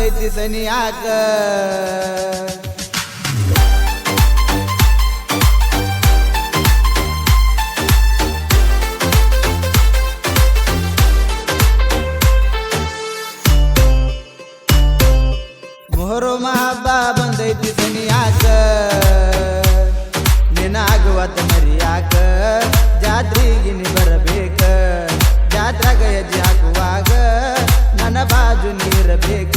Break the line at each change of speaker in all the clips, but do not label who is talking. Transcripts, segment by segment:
ಬಂದೈತಿ ಸನಿಯಾಕ ಮೊಹರಮ ಹಬ್ಬ ಬಂದೈತಿ ಸನಿಯಾಕ ನಿನಾಗುವತ್ತ ಮರಿಯಾಕ ಜಾತ್ರೆಗೆ ನೀ ಬರಬೇಕ ಜಾತ್ರಾಗ ಹೆಜ್ಜೆ ಹಾಕುವಾಗ ನನ್ನ ಬಾಜು ನೀರಬೇಕ.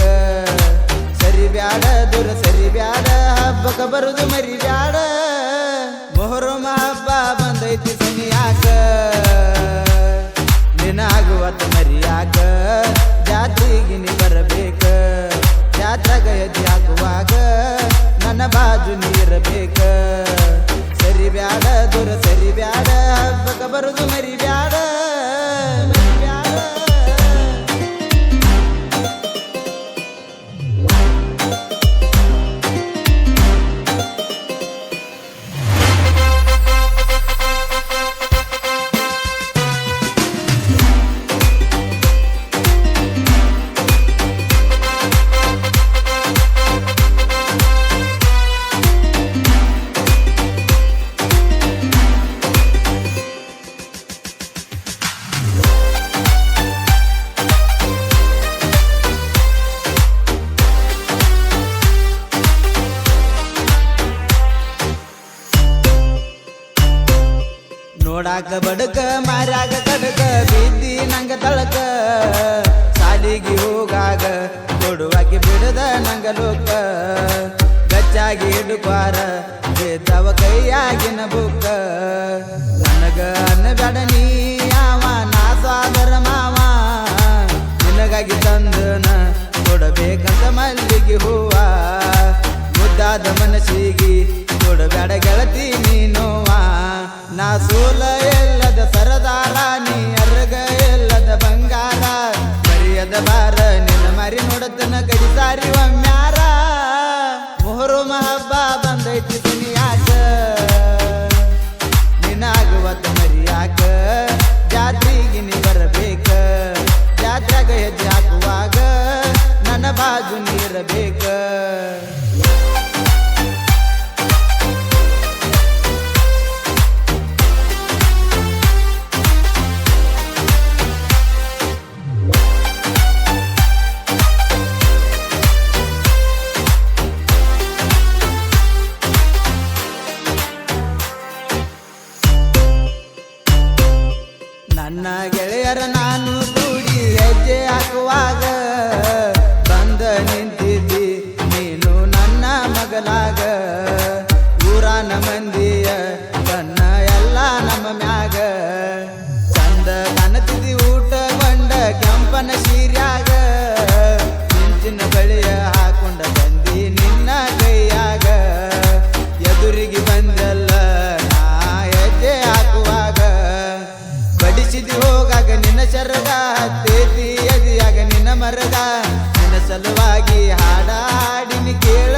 ಸರಿ ಬ್ಯಾಡ, ದೂರ ಸರಿ ಬ್ಯಾಡ, ಹಬ್ಬಕ್ಕೆ ಬರುದು ಮರಿ ಬ್ಯಾಡ. ಮೊಹರಮ ಹಬ್ಬ ಬಂದೈತಿ ಸನಿಯಾಕ ನಿನಾಗುವತ್ತ ಮರಿಯಾಕ ಜಾತ್ರೆಗೆ ನೀ ಬರಬೇಕ? ಜಾತ್ರಾಗ ಹೆಜ್ಜೆ ಹಾಕುವಾಗ ನನ್ನ ಬಾಜು ನೀರಬೇಕ. ಸರಿ ಬ್ಯಾಡ, ದೂರ ಸರಿ ಬ್ಯಾಡ, ಹಬ್ಬಕ್ಕೆ ಬರುದು ಮರಿ ಬ್ಯಾಡ. ನೋಡಾಕ ಬಡಕ, ಮಾರಾಗ ಕಡಕ ಬೀತಿ ನಂಗ ತಳಕ. ಸಾಲಿಗೆ ಹೋಗಾಗ ಕೊಡುವಾಗಿ ಬಿಡದ ನಂಗ ಲೋಕ. ಗಚ್ಚಾಗಿ ಹಿಡುಕ್ವಾರ, ಬೇತವ ಕೈಯಾಗಿನ ಬುಕ್ಕ. ನನಗ ಅನ್ನಬೇಡ ನೀ ಯಾವ ನಾ ಮಾವ. ನಿನಗಾಗಿ ತಂದನ ಕೊಡಬೇಕಂತ ಮಲ್ಲಿಗೆ ಹೂವ. ಮುದ್ದಾದ ಮನಸ್ಸಿಗೆ ಕೊಡಬೇಡ ಗೆಳತಿ ನೀನುವ. ನಾ ಸೋಲ ಎಲ್ಲದ ಸರದಾರ, ನೀ ಅರ್ಗ ಎಲ್ಲದ ಬಂಗಾರ. ಮರಿಯದ ಬಾರ ನಿನ್ನ ಮರಿ ನೋಡತನ ಕಡಿಸಾರಿ ಒಮ್ಮ್ಯಾರ ಮೊಹರು ಹಬ್ಬ ಬಂದೈತಿ ದುನಿಯಾಕ ನಿನಾಗುವತ್ತ ಮರಿಯಾಕ ಜಾತ್ರೆಗೆ ನೀ ಬರಬೇಕ. ಜಾತ್ರೆಗ ಹೆಜ್ಜೆ ಹಾಕುವಾಗ ನನ್ನ ಬಾಜು ನೀರಬೇಕ ಗೆಳೆಯರ ಸಲುವಾಗಿ ಹಾಡಾಡಿನ ಕೇಳ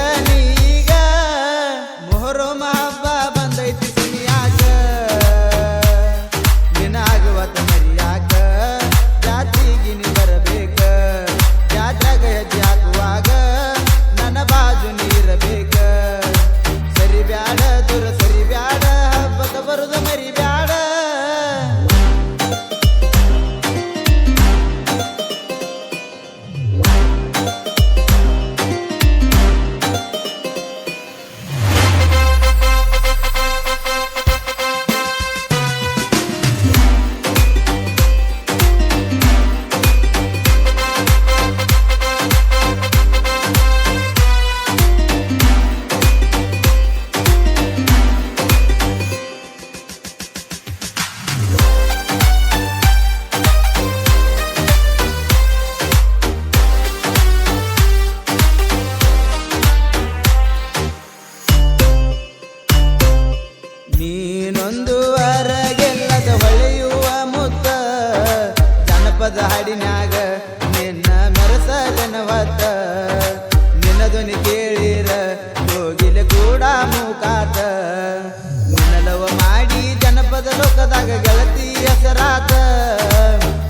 ಹೆಸರಾತ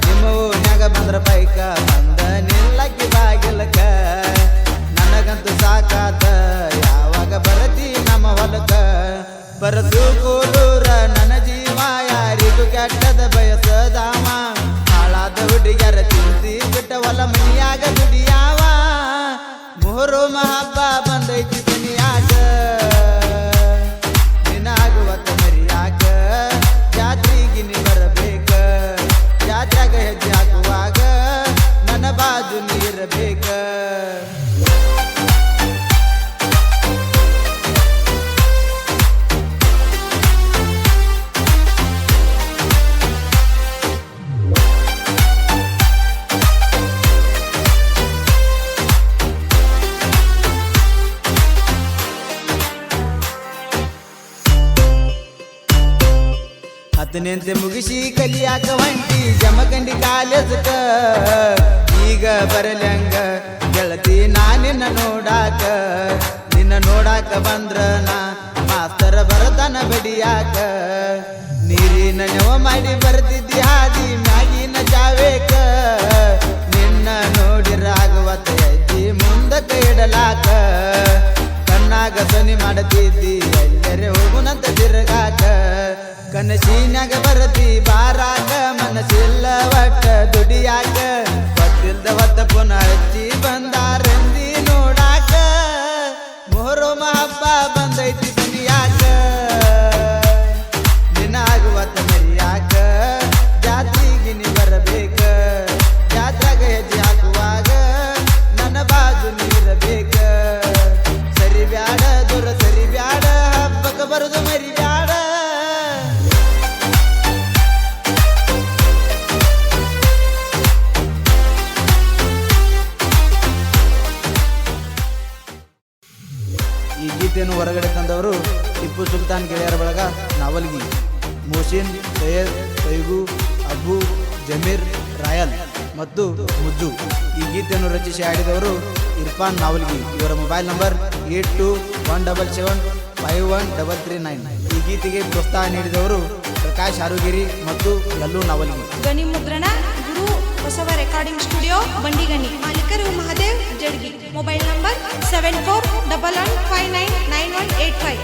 ನಿಮ್ಮ ಊರಿನಾಗ ಬಂದ್ರ ಬೈಕ ಮುಗಿಸಿ ಕಲಿಯಾಕ ಹೊಂಟಿ ಜಮಖಂಡಿ ಕಾಲೇಜಕ ಈಗ ಬರಲಂಗ ಗೆಳತಿ, ನಾ ನಿನ್ನ ನೋಡಾಕ. ನಿನ್ನ ನೋಡಾಕ ಬಂದ್ರ ನಾ ಮಾಸ್ತರ ಬರತನ ಬಡಿಯಾಕ. ನೀರಿನ ನೆವ ಮಾಡಿ ಬರ್ತಿದ್ದಿ ಹಾದಿ ಮ್ಯಾಗಿನ ಜಾವೇಕ. ನಿನ್ನ ನೋಡಿರಾಗುವತ್ತ ಎದ್ದಿ ಮುಂದಕ್ಕೆ ಇಡಲಾಕ. ಕಣ್ಣಾಗ ಧ್ವನಿ ಮಾಡತಿದ್ದಿ, ಎಲ್ಲರೆ ಹೋಗುನಂತ ತಿರುಗಾಕ. ಕನಸಿನಾಗ ಬರತಿ ಬಾರಾಕ, ಮನಸ್ಸಿಲ್ಲ ಒಟ್ಟ ದುಡಿಯಾಕ. ಈ ಹೊರಗಡೆ ತಂದವರು ಟಿಪ್ಪು ಸುಲ್ತಾನ್ ಗೆಳೆಯರ ಬಳಗ ನಾವಲ್ಗಿ ಮೋಸಿನ್ ಸೈಯದ್, ಸೈಗು ಅಬ್ಬು ಜಮೀರ್, ರಾಯಲ್ ಮತ್ತು ಮುಜ್ಜು. ಈ ಗೀತೆಯನ್ನು ರಚಿಸಿ ಆಡಿದವರು ಇರ್ಫಾನ್ ನಾವಲ್ಗಿ. ಇವರ mobile number eight two one double seven five one double three nine. ಈ ಗೀತೆಗೆ ಪ್ರೋತ್ಸಾಹ ನೀಡಿದವರು ಪ್ರಕಾಶ್ ಆರುಗಿರಿ ಮತ್ತು ಲಲ್ಲು ನಾವಲ್ಗಿ.
ಗಣಿ ಮುದ್ರಣ ಗುರು ಹೊಸವ ರೆಕಾರ್ಡಿಂಗ್ ಸ್ಟುಡಿಯೋ ಬಂಡಿಗಣಿ ಮಾಲೀಕರು Mahadev Jadgi. Mobile number seven four double one five nine nine one eight five